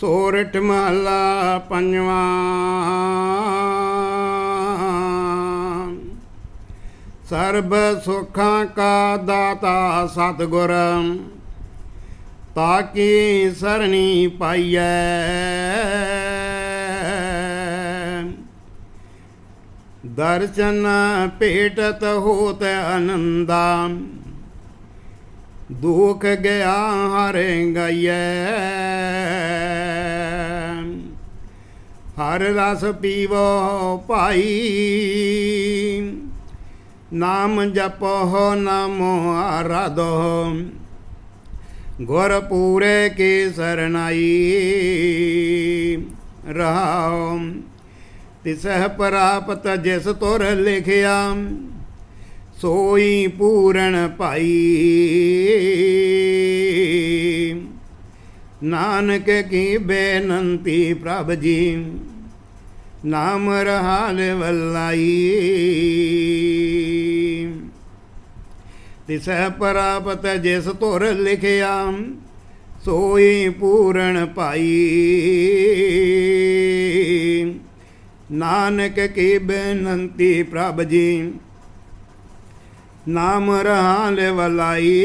ਸੋਰਠ ਮਹਲਾ ਪੰਜਵਾਂ। ਸਰਬ ਸੁਖਾਂ ਕਾ ਦਾਤਾ ਸਤਿਗੁਰ, ਤਾਕੀ ਸਰਣੀ ਪਾਈਐ। ਦਰਸ਼ਨ ਭੇਟਤ ਹੋਤ ਆਨੰਦਾ ਦੁਖ ਗਿਆ ਹਰੇ ਗਈਐ। ਹਰ ਰਸ ਪੀਵੋ ਭਾਈ। ਨਾਮ ਜਪੋ ਨਮੋ ਆਰਾਧੋ। ਗੁਰ ਪੂਰੇ ਕੀ ਸਰਨਾਈ ਰਹਾਉ। ਤਿਸਹਿ ਪ੍ਰਾਪਤ ਜਿਸ ਤੁਰ ਲਿਖਿਆ, ਸੋਈ ਪੂਰਨ ਭਾਈ। ਨਾਨਕ ਕੀ ਬੇਨੰਤੀ ਪ੍ਰਭ ਜੀ? ਨਾਮ ਰਹਾਲ ਵੱਲਾਈ। ਤਿਸਹਿ ਪ੍ਰਾਪਤ ਜਿਸ ਤੁਰ ਲਿਖਿਆ, ਸੋਈ ਪੂਰਨ ਪਾਈ। ਨਾਨਕ ਕੀ ਬੇਨੰਤੀ ਪ੍ਰਭ ਜੀ? ਨਾਮ ਰਹਾਲ ਵਲਾਈ।